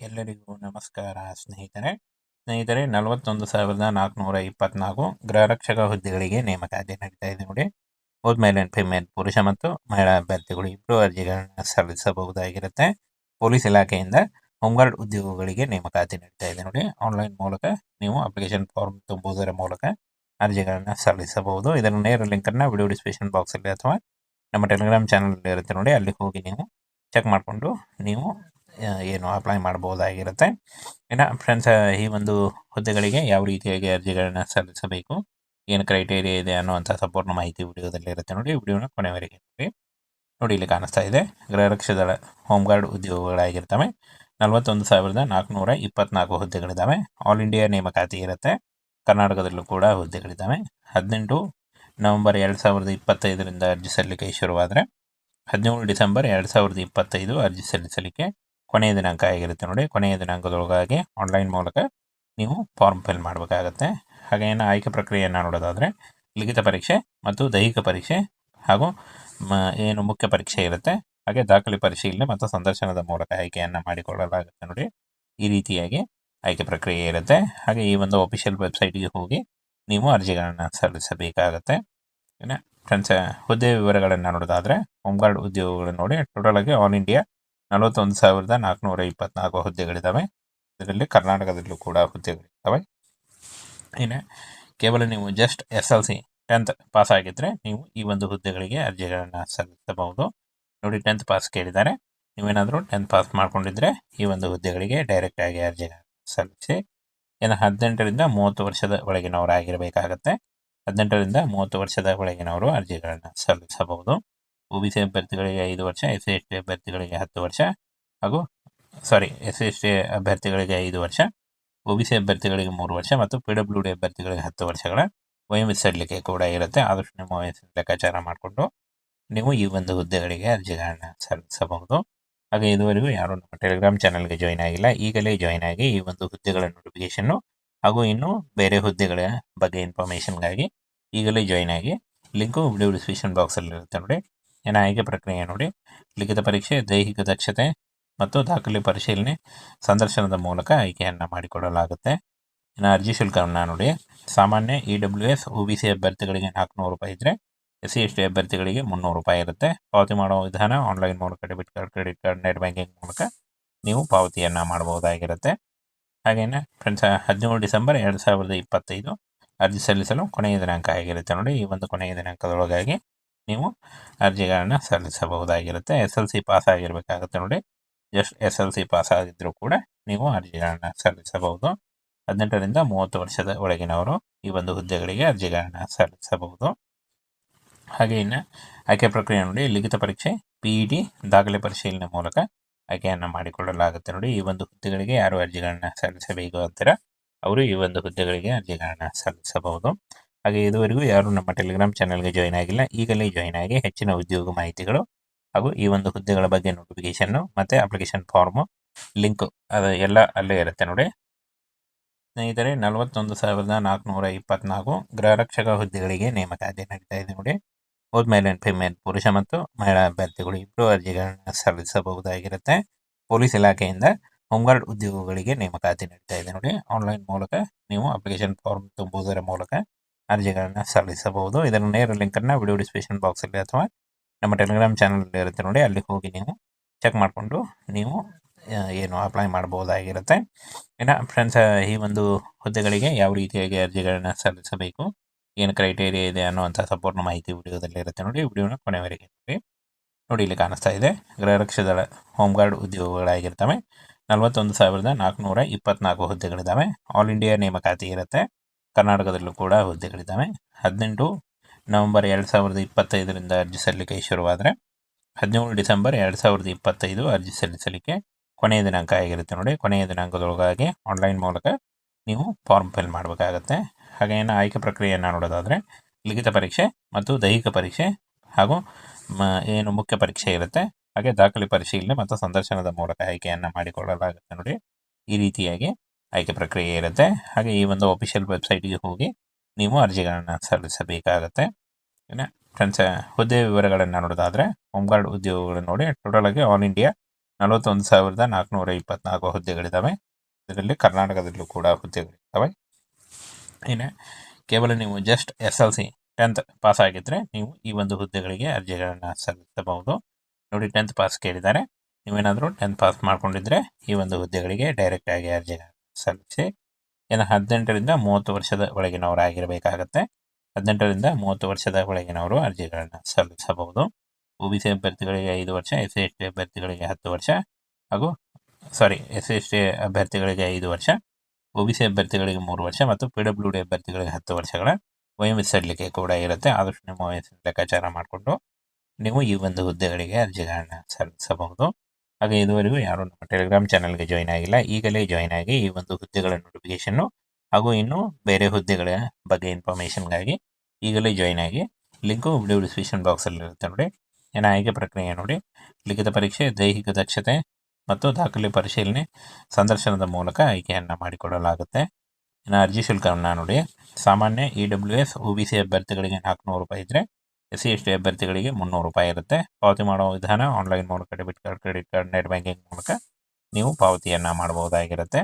ಎಲ್ಲರಿಗೂ ನಮಸ್ಕಾರ, ಸ್ನೇಹಿತರೆ. ಸ್ನೇಹಿತರೆ, ನಲವತ್ತೊಂದು ಸಾವಿರದ ನಾಲ್ಕುನೂರ ಇಪ್ಪತ್ನಾಲ್ಕು ಗೃಹರಕ್ಷಕ ಹುದ್ದೆಗಳಿಗೆ ನೇಮಕಾತಿ ನಡೀತಾ ಇದೆ ನೋಡಿ. ಹೋದ ಮೇಲೆ ಫಿಮೇಲ್ ಪುರುಷ ಮತ್ತು ಮಹಿಳಾ ಅಭ್ಯರ್ಥಿಗಳು ಇಬ್ಬರು ಅರ್ಜಿಗಳನ್ನು ಸಲ್ಲಿಸಬಹುದಾಗಿರುತ್ತೆ. ಪೊಲೀಸ್ ಇಲಾಖೆಯಿಂದ ಹೋಮ್ಗಾರ್ಡ್ ಉದ್ಯೋಗಗಳಿಗೆ ನೇಮಕಾತಿ ನಡೀತಾ ಇದೆ ನೋಡಿ. ಆನ್ಲೈನ್ ಮೂಲಕ ನೀವು ಅಪ್ಲಿಕೇಶನ್ ಫಾರ್ಮ್ ತುಂಬುವುದರ ಮೂಲಕ ಅರ್ಜಿಗಳನ್ನು ಸಲ್ಲಿಸಬಹುದು. ಇದರ ನೇರ ಲಿಂಕನ್ನು ವಿಡಿಯೋ ಡಿಸ್ಕ್ರಿಪ್ಷನ್ ಬಾಕ್ಸಲ್ಲಿ ಅಥವಾ ನಮ್ಮ ಟೆಲಿಗ್ರಾಮ್ ಚಾನಲ್ ಇರುತ್ತೆ ನೋಡಿ. ಅಲ್ಲಿಗೆ ಹೋಗಿ ನೀವು ಚೆಕ್ ಮಾಡಿಕೊಂಡು ನೀವು ಏನು ಅಪ್ಲೈ ಮಾಡ್ಬೋದಾಗಿರುತ್ತೆ ಇನ್ನು ಫ್ರೆಂಡ್ಸ್ ಈ ಒಂದು ಹುದ್ದೆಗಳಿಗೆ ಯಾವ ರೀತಿಯಾಗಿ ಅರ್ಜಿಗಳನ್ನ ಸಲ್ಲಿಸಬೇಕು, ಏನು ಕ್ರೈಟೇರಿಯಾ ಇದೆ ಅನ್ನುವಂಥ ಸಂಪೂರ್ಣ ಮಾಹಿತಿ ವಿಡಿಯೋದಲ್ಲಿ ಇರುತ್ತೆ ನೋಡಿ. ವಿಡಿಯೋನ ಕೊನೆವರೆಗೆ ನೋಡಿ. ನೋಡಿ, ಇಲ್ಲಿ ಕಾಣಿಸ್ತಾ ಇದೆ. ಗೃಹರಕ್ಷದಳ ದಳ ಹೋಮ್ ಗಾರ್ಡ್ ಉದ್ಯೋಗಗಳಾಗಿರ್ತವೆ. ನಲವತ್ತೊಂದು ಸಾವಿರದ ನಾಲ್ಕುನೂರ ಇಪ್ಪತ್ನಾಲ್ಕು ಹುದ್ದೆಗಳಿದ್ದಾವೆ. ಆಲ್ ಇಂಡಿಯಾ ನೇಮಕಾತಿ ಇರುತ್ತೆ. ಕರ್ನಾಟಕದಲ್ಲೂ ಕೂಡ ಹುದ್ದೆಗಳಿದ್ದಾವೆ. ಹದಿನೆಂಟು ನವೆಂಬರ್ ಎರಡು ಸಾವಿರದ ಇಪ್ಪತ್ತೈದರಿಂದ ಅರ್ಜಿ ಸಲ್ಲಿಕೆ ಶುರುವಾದರೆ, ಹದಿನೇಳು ಡಿಸೆಂಬರ್ ಎರಡು ಸಾವಿರದ ಇಪ್ಪತ್ತೈದು ಅರ್ಜಿ ಸಲ್ಲಿಸಲಿಕ್ಕೆ ಕೊನೆಯ ದಿನಾಂಕ ಆಗಿರುತ್ತೆ ನೋಡಿ, ಕೊನೆಯ ದಿನಾಂಕದೊಳಗಾಗಿ ಆನ್ಲೈನ್ ಮೂಲಕ ನೀವು ಫಾರ್ಮ್ ಫಿಲ್ ಮಾಡಬೇಕಾಗತ್ತೆ. ಹಾಗೆ ಏನು ಆಯ್ಕೆ ಪ್ರಕ್ರಿಯೆಯನ್ನು ನೋಡೋದಾದರೆ, ಲಿಖಿತ ಪರೀಕ್ಷೆ ಮತ್ತು ದೈಹಿಕ ಪರೀಕ್ಷೆ ಹಾಗೂ ಏನು ಮುಖ್ಯ ಪರೀಕ್ಷೆ ಇರುತ್ತೆ. ಹಾಗೆ ದಾಖಲೆ ಪರಿಶೀಲನೆ ಮತ್ತು ಸಂದರ್ಶನದ ಮೂಲಕ ಆಯ್ಕೆಯನ್ನು ಮಾಡಿಕೊಳ್ಳಲಾಗುತ್ತೆ ನೋಡಿ. ಈ ರೀತಿಯಾಗಿ ಆಯ್ಕೆ ಪ್ರಕ್ರಿಯೆ ಇರುತ್ತೆ. ಹಾಗೆ ಈ ಒಂದು ಅಫಿಷಿಯಲ್ ವೆಬ್ಸೈಟ್ಗೆ ಹೋಗಿ ನೀವು ಅರ್ಜಿಗಳನ್ನು ಸಲ್ಲಿಸಬೇಕಾಗತ್ತೆ. ಫ್ರೆಂಡ್ಸ್ ಹುದ್ದೆ ವಿವರಗಳನ್ನು ನೋಡೋದಾದರೆ ಹೋಮ್ಗಾರ್ಡ್ ಉದ್ಯೋಗಗಳನ್ನು ನೋಡಿ ಟೋಟಲ್ ಆಗಿ ಆಲ್ ಇಂಡಿಯಾ ನಲವತ್ತೊಂದು ಸಾವಿರದ ನಾಲ್ಕುನೂರ ಇಪ್ಪತ್ನಾಲ್ಕು ಹುದ್ದೆಗಳಿದ್ದಾವೆ. ಇದರಲ್ಲಿ ಕರ್ನಾಟಕದಲ್ಲೂ ಕೂಡ ಹುದ್ದೆಗಳಿದ್ದಾವೆ. ಇನ್ನು ಕೇವಲ ನೀವು just S L C tenth pass ಆಗಿದ್ದರೆ ನೀವು ಈ ಒಂದು ಹುದ್ದೆಗಳಿಗೆ ಅರ್ಜಿಗಳನ್ನು ಸಲ್ಲಿಸಬಹುದು. ನೋಡಿ ಟೆಂತ್ ಪಾಸ್ ಕೇಳಿದ್ದಾರೆ. ನೀವೇನಾದರೂ ಟೆಂತ್ ಪಾಸ್ ಮಾಡ್ಕೊಂಡಿದ್ರೆ ಈ ಒಂದು ಹುದ್ದೆಗಳಿಗೆ ಡೈರೆಕ್ಟ್ ಆಗಿ ಅರ್ಜಿಗಳನ್ನು ಸಲ್ಲಿಸಿ, ಇನ್ನು ಹದಿನೆಂಟರಿಂದ ಮೂವತ್ತು ವರ್ಷದ ಒಳಗಿನವರಾಗಿರಬೇಕಾಗತ್ತೆ. ಹದಿನೆಂಟರಿಂದ ಮೂವತ್ತು ವರ್ಷದ ಒಳಗಿನವರು ಅರ್ಜಿಗಳನ್ನು ಸಲ್ಲಿಸಬಹುದು. ಒ ಬಿ ಸಿ ಅಭ್ಯರ್ಥಿಗಳಿಗೆ ಐದು ವರ್ಷ, ಎಸ್ ಸಿ ಎಸ್ ಟಿ ಅಭ್ಯರ್ಥಿಗಳಿಗೆ ಹತ್ತು ವರ್ಷ ಹಾಗೂ sorry S C S T ಅಭ್ಯರ್ಥಿಗಳಿಗೆ ಐದು ವರ್ಷ ಒ ಬಿ ಸಿ ಅಭ್ಯರ್ಥಿಗಳಿಗೆ ಮೂರು ವರ್ಷ ಮತ್ತು ಪಿ ಡಬ್ಲ್ಯೂ ಡಿ ಅಭ್ಯರ್ಥಿಗಳಿಗೆ ಹತ್ತು ವರ್ಷಗಳ ವಯೋಮಿಸಲಿಕೆ ಕೂಡ ಇರುತ್ತೆ. ಆದಷ್ಟು ನಿಮ್ಮ ವಯಸ್ಸಿನ ಲೆಕ್ಕಾಚಾರ ಮಾಡಿಕೊಂಡು ನೀವು ಈ ಒಂದು ಹುದ್ದೆಗಳಿಗೆ ಅರ್ಜಿಗಳನ್ನು ಸಲ್ಲಿಸಬಹುದು. ಹಾಗೆ ಇದುವರೆಗೂ ಯಾರು ನಮ್ಮ ಟೆಲಿಗ್ರಾಮ್ ಚಾನಲ್ಗೆ ಜಾಯ್ನ್ ಆಗಿಲ್ಲ. ಈಗಲೇ ಜಾಯ್ನ್ ಆಗಿ ಈ ಒಂದು ಹುದ್ದೆಗಳ ನೋಟಿಫಿಕೇಶನ್ನು ಹಾಗೂ ಇನ್ನು ಬೇರೆ ಹುದ್ದೆಗಳ ಬಗ್ಗೆ ಇನ್ಫಾರ್ಮೇಷನ್ಗಾಗಿ ಈಗಲೇ ಜಾಯ್ನ್ ಆಗಿ ಲಿಂಕು ವಿಡಿಯೋ ಡಿಸ್ಕ್ರಿಪ್ಷನ್ ಬಾಕ್ಸಲ್ಲಿ ಇರುತ್ತೆ ನೋಡಿ. ಏನು ಆಯ್ಕೆ ಪ್ರಕ್ರಿಯೆ ನೋಡಿ. ಲಿಖಿತ ಪರೀಕ್ಷೆ, ದೈಹಿಕ ದಕ್ಷತೆ ಮತ್ತು ದಾಖಲೆ ಪರಿಶೀಲನೆ ಸಂದರ್ಶನದ ಮೂಲಕ ಆಯ್ಕೆಯನ್ನು ಮಾಡಿಕೊಡಲಾಗುತ್ತೆ. ಇನ್ನು ಅರ್ಜಿ ಶುಲ್ಕವನ್ನು ನೋಡಿ. ಸಾಮಾನ್ಯ E W S, O B C ಅಭ್ಯರ್ಥಿಗಳಿಗೆ ನಾಲ್ಕುನೂರು ರೂಪಾಯಿ ಇದ್ದರೆ ಎಸ್ ಸಿ ಎಸ್ ಟಿ ಅಭ್ಯರ್ಥಿಗಳಿಗೆ ಮುನ್ನೂರು ರೂಪಾಯಿ ಇರುತ್ತೆ. ಪಾವತಿ ಮಾಡುವ ವಿಧಾನ ಆನ್ಲೈನ್ ಮೂಲಕ debit card, credit card, net banking ಮೂಲಕ ನೀವು ಪಾವತಿಯನ್ನು ಮಾಡಬಹುದಾಗಿರುತ್ತೆ. ಹಾಗೆಯೇ ಫ್ರೆಂಡ್ಸ್ ಹದಿನೇಳು ಡಿಸೆಂಬರ್ ಎರಡು ಸಾವಿರದ ಇಪ್ಪತ್ತೈದು ಅರ್ಜಿ ಸಲ್ಲಿಸಲು ಕೊನೆಯ ದಿನಾಂಕ ಆಗಿರುತ್ತೆ ನೋಡಿ. ಈ ಒಂದು ಕೊನೆಯ ದಿನಾಂಕದೊಳಗಾಗಿ ನೀವು ಅರ್ಜಿಗಳನ್ನು ಸಲ್ಲಿಸಬಹುದಾಗಿರುತ್ತೆ. ಎಸ್ ಎಲ್ ಸಿ ಪಾಸ್ ಆಗಿರಬೇಕಾಗುತ್ತೆ ನೋಡಿ. Just S L C pass ಆಗಿದ್ದರೂ ಕೂಡ ನೀವು ಅರ್ಜಿಗಳನ್ನು ಸಲ್ಲಿಸಬಹುದು. ಹದಿನೆಂಟರಿಂದ ಮೂವತ್ತು ವರ್ಷದ ಒಳಗಿನವರು ಈ ಒಂದು ಹುದ್ದೆಗಳಿಗೆ ಅರ್ಜಿಗಳನ್ನು ಸಲ್ಲಿಸಬಹುದು. ಹಾಗೆ ಇನ್ನು ಆಯ್ಕೆ ಪ್ರಕ್ರಿಯೆ ನೋಡಿ. ಲಿಖಿತ ಪರೀಕ್ಷೆ, ಪಿ ಇ ಟಿ, ದಾಖಲೆ ಪರಿಶೀಲನೆ ಮೂಲಕ ಆಯ್ಕೆಯನ್ನು ಮಾಡಿಕೊಳ್ಳಲಾಗುತ್ತೆ ನೋಡಿ. ಈ ಒಂದು ಹುದ್ದೆಗಳಿಗೆ ಯಾರು ಅರ್ಜಿಗಳನ್ನು ಸಲ್ಲಿಸಬೇಕು ಅಂತೀರ? ಅವರು ಈ ಒಂದು ಹುದ್ದೆಗಳಿಗೆ ಅರ್ಜಿಗಳನ್ನು ಸಲ್ಲಿಸಬಹುದು. ಹಾಗೆ ಇದುವರೆಗೂ ಯಾರು ನಮ್ಮ ಟೆಲಿಗ್ರಾಮ್ ಚಾನಲ್ಗೆ ಜಾಯ್ನ್ ಆಗಿಲ್ಲ, ಈಗಲೇ ಜಾಯ್ನ್ ಆಗಿ ಹೆಚ್ಚಿನ ಉದ್ಯೋಗ ಮಾಹಿತಿಗಳು ಹಾಗೂ ಈ ಒಂದು ಹುದ್ದೆಗಳ ಬಗ್ಗೆ ನೋಟಿಫಿಕೇಶನ್ ಮತ್ತು ಅಪ್ಲಿಕೇಶನ್ ಫಾರ್ಮು ಲಿಂಕ್ ಅದು ಎಲ್ಲ ಅಲ್ಲೇ ಇರುತ್ತೆ ನೋಡಿ. ಸ್ನೇಹಿತರೆ, ನಲವತ್ತೊಂದು ಸಾವಿರದ ನಾಲ್ಕುನೂರ ಇಪ್ಪತ್ನಾಲ್ಕು ಗೃಹರಕ್ಷಕ ಹುದ್ದೆಗಳಿಗೆ ನೇಮಕಾತಿ ನಡೀತಾ ಇದೆ ನೋಡಿ. ಹೋದ ಮೇಲ್ ಫಿಮೇಲ್ ಪುರುಷ ಮತ್ತು ಮಹಿಳಾ ಅಭ್ಯರ್ಥಿಗಳು ಇಬ್ಬರು ಅರ್ಜಿಗಳನ್ನು ಸಲ್ಲಿಸಬಹುದಾಗಿರುತ್ತೆ. ಪೊಲೀಸ್ ಇಲಾಖೆಯಿಂದ ಹೋಮ್ಗಾರ್ಡ್ ಉದ್ಯೋಗಗಳಿಗೆ ನೇಮಕಾತಿ ನಡೀತಾ ಇದೆ ನೋಡಿ. ಆನ್ಲೈನ್ ಮೂಲಕ ನೀವು ಅಪ್ಲಿಕೇಶನ್ ಫಾರ್ಮ್ ತುಂಬುವುದರ ಮೂಲಕ ಅರ್ಜಿಗಳನ್ನು ಸಲ್ಲಿಸಬಹುದು. ಇದರ ನೇರ ಲಿಂಕನ್ನು ವಿಡಿಯೋ ಡಿಸ್ಕ್ರಿಪ್ಷನ್ ಬಾಕ್ಸಲ್ಲಿ ಅಥವಾ ನಮ್ಮ ಟೆಲಿಗ್ರಾಮ್ ಚಾನಲ್ ಇರುತ್ತೆ ನೋಡಿ, ಅಲ್ಲಿ ಹೋಗಿ ನೀವು ಚೆಕ್ ಮಾಡಿಕೊಂಡು ನೀವು ಏನು ಅಪ್ಲೈ ಮಾಡ್ಬೋದಾಗಿರುತ್ತೆ ಇನ್ನು ಫ್ರೆಂಡ್ಸ್ ಈ ಒಂದು ಹುದ್ದೆಗಳಿಗೆ ಯಾವ ರೀತಿಯಾಗಿ ಅರ್ಜಿಗಳನ್ನು ಸಲ್ಲಿಸಬೇಕು, ಏನು ಕ್ರೈಟೇರಿಯಾ ಇದೆ ಅನ್ನುವಂಥ ಸಂಪೂರ್ಣ ಮಾಹಿತಿ ವಿಡಿಯೋದಲ್ಲಿ ಇರುತ್ತೆ ನೋಡಿ, ವಿಡಿಯೋನ ಕೊನೆವರೆಗೆ ನೋಡಿ. ನೋಡಿ, ಇಲ್ಲಿ ಕಾಣಿಸ್ತಾ ಇದೆ. ಗೃಹರಕ್ಷದಳ ದಳ ಹೋಮ್ ಗಾರ್ಡ್ ಉದ್ಯೋಗಗಳಾಗಿರ್ತವೆ. ನಲವತ್ತೊಂದು ಸಾವಿರದ ನಾಲ್ಕುನೂರ ಇಪ್ಪತ್ನಾಲ್ಕು ಹುದ್ದೆಗಳಿದ್ದಾವೆ ಆಲ್ ಇಂಡಿಯಾ ನೇಮಕಾತಿ ಇರುತ್ತೆ. ಕರ್ನಾಟಕದಲ್ಲೂ ಕೂಡ ಹುದ್ದೆಗಳಿದ್ದಾವೆ. ಹದಿನೆಂಟು ನವೆಂಬರ್ ಎರಡು ಸಾವಿರದ ಇಪ್ಪತ್ತೈದರಿಂದ ಅರ್ಜಿ ಸಲ್ಲಿಕೆ ಶುರುವಾದರೆ ಹದಿನೇಳು ಡಿಸೆಂಬರ್ ಎರಡು ಸಾವಿರದ ಇಪ್ಪತ್ತೈದು ಅರ್ಜಿ ಸಲ್ಲಿಸಲಿಕ್ಕೆ ಕೊನೆಯ ದಿನಾಂಕ ಆಗಿರುತ್ತೆ ನೋಡಿ. ಕೊನೆಯ ದಿನಾಂಕದೊಳಗಾಗಿ ಆನ್ಲೈನ್ ಮೂಲಕ ನೀವು ಫಾರ್ಮ್ ಫಿಲ್ ಮಾಡಬೇಕಾಗತ್ತೆ. ಹಾಗೆ ಏನು ಆಯ್ಕೆ ಪ್ರಕ್ರಿಯೆಯನ್ನು ನೋಡೋದಾದರೆ, ಲಿಖಿತ ಪರೀಕ್ಷೆ ಮತ್ತು ದೈಹಿಕ ಪರೀಕ್ಷೆ ಹಾಗೂ ಏನು ಮುಖ್ಯ ಪರೀಕ್ಷೆ ಇರುತ್ತೆ. ಹಾಗೆ ದಾಖಲೆ ಪರಿಶೀಲನೆ ಮತ್ತು ಸಂದರ್ಶನದ ಮೂಲಕ ಆಯ್ಕೆಯನ್ನು ಮಾಡಿಕೊಳ್ಳಲಾಗುತ್ತೆ ನೋಡಿ. ಈ ರೀತಿಯಾಗಿ ಆಯ್ಕೆ ಪ್ರಕ್ರಿಯೆ ಇರುತ್ತೆ. ಹಾಗೆ ಈ ಒಂದು ಅಫಿಷಿಯಲ್ ವೆಬ್ಸೈಟ್ಗೆ ಹೋಗಿ ನೀವು ಅರ್ಜಿಗಳನ್ನು ಸಲ್ಲಿಸಬೇಕಾಗತ್ತೆ. ಇನ್ನು ಫ್ರೆಂಡ್ಸ್ ಹುದ್ದೆ ವಿವರಗಳನ್ನು ನೋಡೋದಾದರೆ ಹೋಮ್ಗಾರ್ಡ್ ಉದ್ಯೋಗಗಳು ನೋಡಿ ಟೋಟಲ್ ಆಗಿ ಆಲ್ ಇಂಡಿಯಾ ನಲವತ್ತೊಂದು ಸಾವಿರದ ನಾಲ್ಕುನೂರ ಇಪ್ಪತ್ನಾಲ್ಕು ಹುದ್ದೆಗಳಿದ್ದಾವೆ ಇದರಲ್ಲಿ ಕರ್ನಾಟಕದಲ್ಲೂ ಕೂಡ ಹುದ್ದೆಗಳಿದ್ದಾವೆ ಇನ್ನು ಕೇವಲ ನೀವು just S L C tenth pass ಆಗಿದ್ದರೆ ನೀವು ಈ ಒಂದು ಹುದ್ದೆಗಳಿಗೆ ಅರ್ಜಿಗಳನ್ನು ಸಲ್ಲಿಸಬಹುದು. ನೋಡಿ ಟೆಂತ್ ಪಾಸ್ ಕೇಳಿದ್ದಾರೆ. ನೀವೇನಾದರೂ ಟೆಂತ್ ಪಾಸ್ ಮಾಡ್ಕೊಂಡಿದ್ರೆ ಈ ಒಂದು ಹುದ್ದೆಗಳಿಗೆ ಡೈರೆಕ್ಟಾಗಿ ಅರ್ಜಿಗಳನ್ನು ಸಲ್ಲಿಸಿ, ಇನ್ನು ಹದಿನೆಂಟರಿಂದ ಮೂವತ್ತು ವರ್ಷದ ಒಳಗಿನವರು ಆಗಿರಬೇಕಾಗತ್ತೆ. ಹದಿನೆಂಟರಿಂದ ಮೂವತ್ತು ವರ್ಷದ ಒಳಗಿನವರು ಅರ್ಜಿಗಳನ್ನು ಸಲ್ಲಿಸಬಹುದು. ಒ ಬಿ ಸಿ ಅಭ್ಯರ್ಥಿಗಳಿಗೆ ಐದು ವರ್ಷ, ಎಸ್ ಸಿ ಎಸ್ ಟಿ ಅಭ್ಯರ್ಥಿಗಳಿಗೆ ಹತ್ತು ವರ್ಷ ಹಾಗೂ, sorry, S C S T ಅಭ್ಯರ್ಥಿಗಳಿಗೆ ಐದು ವರ್ಷ, ಒ ಬಿ ಸಿ ಅಭ್ಯರ್ಥಿಗಳಿಗೆ ಮೂರು ವರ್ಷ ಮತ್ತು ಪಿ ಡಬ್ಲ್ಯೂ ಡಿ ಅಭ್ಯರ್ಥಿಗಳಿಗೆ ಹತ್ತು ವರ್ಷಗಳ ವಯೋಮಿತಿ ಸಡಿಲಿಕೆ ಕೂಡ ಇರುತ್ತೆ. ಆದಷ್ಟು ನಿಮ್ಮ ವಯಸ್ಸಿನ ಲೆಕ್ಕಾಚಾರ ಮಾಡಿಕೊಂಡು ನೀವು ಈ ಒಂದು ಹುದ್ದೆಗಳಿಗೆ ಅರ್ಜಿಗಳನ್ನು ಸಲ್ಲಿಸಬಹುದು. ಹಾಗೆ ಇದುವರೆಗೂ ಯಾರು ನಮ್ಮ ಟೆಲಿಗ್ರಾಮ್ ಚಾನಲ್ಗೆ ಜಾಯ್ನ್ ಆಗಿಲ್ಲ. ಈಗಲೇ ಜಾಯ್ನ್ ಆಗಿ ಈ ಒಂದು ಹುದ್ದೆಗಳ ನೋಟಿಫಿಕೇಶನ್ನು ಹಾಗೂ ಇನ್ನು ಬೇರೆ ಹುದ್ದೆಗಳ ಬಗ್ಗೆ ಇನ್ಫಾರ್ಮೇಷನ್ಗಾಗಿ ಈಗಲೇ ಜಾಯ್ನ್ ಆಗಿ ಲಿಂಕು ವಿಡಿಯೋ ಡಿಸ್ಕ್ರಿಪ್ಷನ್ ಬಾಕ್ಸಲ್ಲಿ ಇರುತ್ತೆ ನೋಡಿ. ಏನ ಆಯ್ಕೆ ಪ್ರಕ್ರಿಯೆ ನೋಡಿ. ಲಿಖಿತ ಪರೀಕ್ಷೆ, ದೈಹಿಕ ದಕ್ಷತೆ ಮತ್ತು ದಾಖಲೆ ಪರಿಶೀಲನೆ ಸಂದರ್ಶನದ ಮೂಲಕ ಆಯ್ಕೆಯನ್ನು ಮಾಡಿಕೊಡಲಾಗುತ್ತೆ. ಇನ್ನು ಅರ್ಜಿ ಶುಲ್ಕವನ್ನು ನೋಡಿ. ಸಾಮಾನ್ಯ E W S O B C ಅಭ್ಯರ್ಥಿಗಳಿಗೆ ನಾಲ್ಕುನೂರು ರೂಪಾಯಿ ಇದ್ದರೆ ಎಸ್ ಸಿ ಎಸ್ ಟಿ ಅಭ್ಯರ್ಥಿಗಳಿಗೆ ಮುನ್ನೂರು ರೂಪಾಯಿ ಇರುತ್ತೆ. ಪಾವತಿ ಮಾಡುವ ವಿಧಾನ ಆನ್ಲೈನ್ ಮೂಲಕ debit card credit card net banking ಮೂಲಕ ನೀವು ಪಾವತಿಯನ್ನು ಮಾಡಬಹುದಾಗಿರುತ್ತೆ.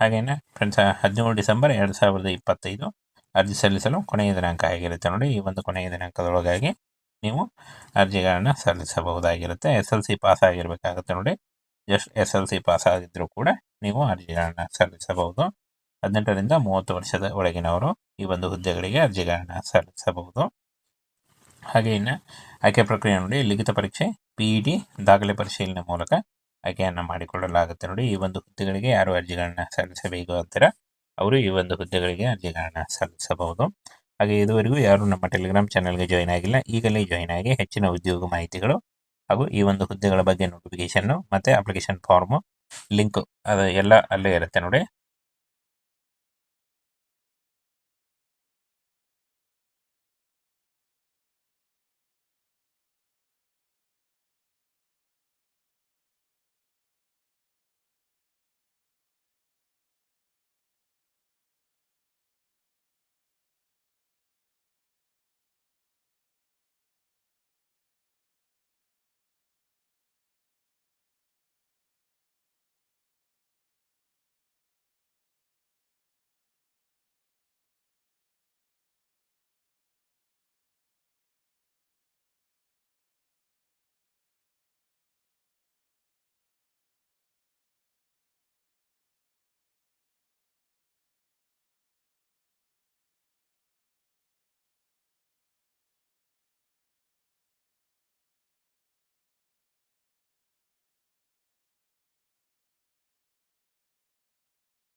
ಹಾಗೆಯೇ ಫ್ರೆಂಡ್ಸ್ ಹದಿನೇಳು ಡಿಸೆಂಬರ್ ಎರಡು ಸಾವಿರದ ಇಪ್ಪತ್ತೈದು ಅರ್ಜಿ ಸಲ್ಲಿಸಲು ಕೊನೆಯ ದಿನಾಂಕ ಆಗಿರುತ್ತೆ ನೋಡಿ. ಈ ಒಂದು ಕೊನೆಯ ದಿನಾಂಕದೊಳಗಾಗಿ ನೀವು ಅರ್ಜಿಗಳನ್ನು ಸಲ್ಲಿಸಬಹುದಾಗಿರುತ್ತೆ. ಎಸ್ ಎಲ್ ಸಿ ಪಾಸ್ ಆಗಿರಬೇಕಾಗುತ್ತೆ ನೋಡಿ. Just S L C pass ಆಗಿದ್ದರೂ ಕೂಡ ನೀವು ಅರ್ಜಿಗಳನ್ನು ಸಲ್ಲಿಸಬಹುದು. ಹದಿನೆಂಟರಿಂದ ಮೂವತ್ತು ವರ್ಷದ ಒಳಗಿನವರು ಈ ಒಂದು ಹುದ್ದೆಗಳಿಗೆ ಅರ್ಜಿಗಳನ್ನು ಸಲ್ಲಿಸಬಹುದು. ಹಾಗೆ ಇನ್ನು ಆಯ್ಕೆ ಪ್ರಕ್ರಿಯೆ ನೋಡಿ, ಲಿಖಿತ ಪರೀಕ್ಷೆ ಪಿ ಇ ಟಿ ದಾಖಲೆ ಪರಿಶೀಲನೆ ಮೂಲಕ ಆಯ್ಕೆಯನ್ನು ಮಾಡಿಕೊಳ್ಳಲಾಗುತ್ತೆ ನೋಡಿ. ಈ ಒಂದು ಹುದ್ದೆಗಳಿಗೆ ಯಾರು ಅರ್ಜಿಗಳನ್ನ ಸಲ್ಲಿಸಬೇಕು ಅಂತೀರ? ಅವರು ಈ ಒಂದು ಹುದ್ದೆಗಳಿಗೆ ಅರ್ಜಿಗಳನ್ನ ಸಲ್ಲಿಸಬಹುದು. ಹಾಗೆ ಇದುವರೆಗೂ ಯಾರು ನಮ್ಮ ಟೆಲಿಗ್ರಾಮ್ ಚಾನಲ್ಗೆ ಜಾಯ್ನ್ ಆಗಿಲ್ಲ, ಈಗಲೇ ಜಾಯ್ನ್ ಆಗಿ ಹೆಚ್ಚಿನ ಉದ್ಯೋಗ ಮಾಹಿತಿಗಳು ಹಾಗೂ ಈ ಒಂದು ಹುದ್ದೆಗಳ ಬಗ್ಗೆ ನೋಟಿಫಿಕೇಶನ್ನು ಮತ್ತು ಅಪ್ಲಿಕೇಶನ್ ಫಾರ್ಮು ಲಿಂಕ್ ಅದು ಎಲ್ಲ ಅಲ್ಲೇ ಇರುತ್ತೆ ನೋಡಿ.